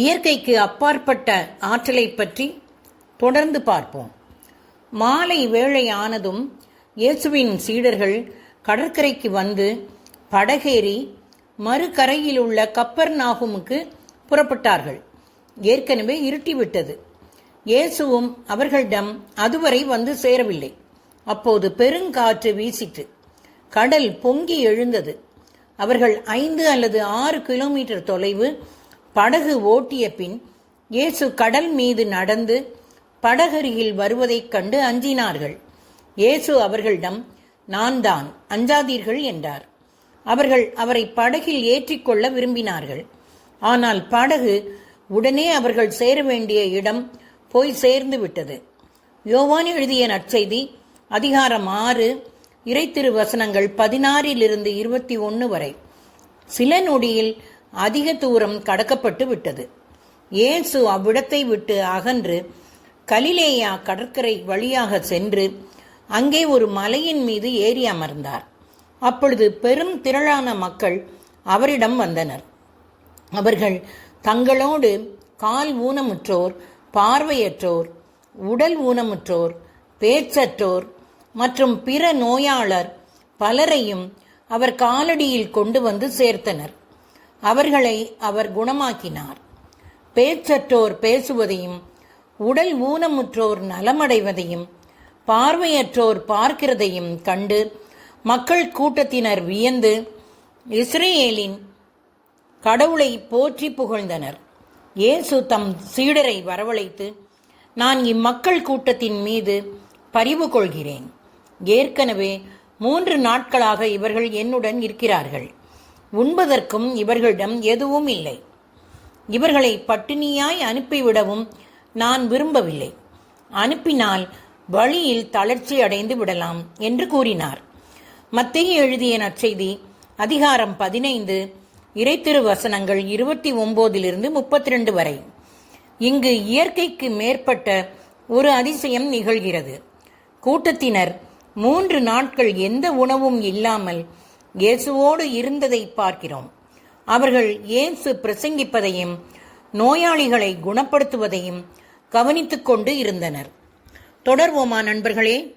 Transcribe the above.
இயற்கைக்கு அப்பாற்பட்ட ஆற்றலை பற்றி தொடர்ந்து பார்ப்போம். மாலை வேளை ஆனதும் இயேசுவின் சீடர்கள் கடற்கரைக்கு வந்து படகேறி மறுகரையில் உள்ள கப்பர் நாகுமுக்கு புறப்பட்டார்கள். ஏற்கனவே இருட்டிவிட்டது. இயேசுவும் அவர்களிடம் அதுவரை வந்து சேரவில்லை. அப்போது பெருங்காற்று வீசிற்று. கடல் பொங்கி எழுந்தது. அவர்கள் ஐந்து அல்லது ஆறு கிலோமீட்டர் தொலைவு படகு ஓட்டிய பின் இயேசு கடல் மீது நடந்து படகருகில் வருவதைக் கண்டு அஞ்சினார்கள். இயேசு அவர்களிடம் நான் தான் அஞ்சாதீர்கள் என்றார். அவர்கள் அவரை படகில் ஏற்றிக்கொள்ள விரும்பினார்கள். ஆனால் படகு உடனே அவர்கள் சேர வேண்டிய இடம் போய் சேர்ந்து விட்டது. யோவான் எழுதிய நற்செய்தி அதிகாரம் ஆறு இறைத்திருவசனங்கள் பதினாறிலிருந்து இருபத்தி ஒன்று வரை. சில நொடியில் அதிக தூரம் கடக்கப்பட்டு விட்டது. இயேசு அவ்விடத்தை விட்டு அகன்று கலிலேயா கடற்கரை வழியாக சென்று அங்கே ஒரு மலையின் மீது ஏறி அமர்ந்தார். அப்பொழுது பெரும் திரளான மக்கள் அவரிடம் வந்தனர். அவர்கள் தங்களோடு கால் ஊனமுற்றோர் பார்வையற்றோர் உடல் ஊனமுற்றோர் பேச்சற்றோர் மற்றும் பிற நோயாளர் பலரையும் அவர் காலடியில் கொண்டு வந்து சேர்த்தனர். அவர்களை அவர் குணமாக்கினார். பேச்சற்றோர் பேசுவதையும் உடல் ஊனமுற்றோர் நலமடைவதையும் பார்வையற்றோர் பார்க்கிறதையும் கண்டு மக்கள் கூட்டத்தினர் வியந்து இஸ்ரேலின் கடவுளை போற்றி புகழ்ந்தனர். இயேசு தம் சீடரை வரவழைத்து நான் இம்மக்கள் கூட்டத்தின் மீது பரிவு கொள்கிறேன். ஏற்கனவே மூன்று நாட்களாக இவர்கள் என்னுடன் இருக்கிறார்கள். உண்பதற்கும் இவர்களிடம் எதுவும் இல்லை. இவர்களை பட்டினியாய் அனுப்பிவிடவும் நான் விரும்பவில்லை. அனுப்பினால் வழியில் தளர்ச்சி அடைந்து விடலாம் என்று கூறினார். மத்திய எழுதிய நற்செய்தி அதிகாரம் பதினைந்து இறைத்திரு வசனங்கள் இருபத்தி ஒம்போதிலிருந்து முப்பத்தி ரெண்டு வரை. இங்கு இயற்கைக்கு மேற்பட்ட ஒரு அதிசயம் நிகழ்கிறது. கூட்டத்தினர் மூன்று நாட்கள் எந்த உணவும் இல்லாமல் இயேசுவோடு இருந்ததை பார்க்கிறோம். அவர்கள் இயேசு பிரசங்கிப்பதையும் நோயாளிகளை குணப்படுத்துவதையும் கவனித்துக் கொண்டு இருந்தனர். தொடர்வோமா நண்பர்களே?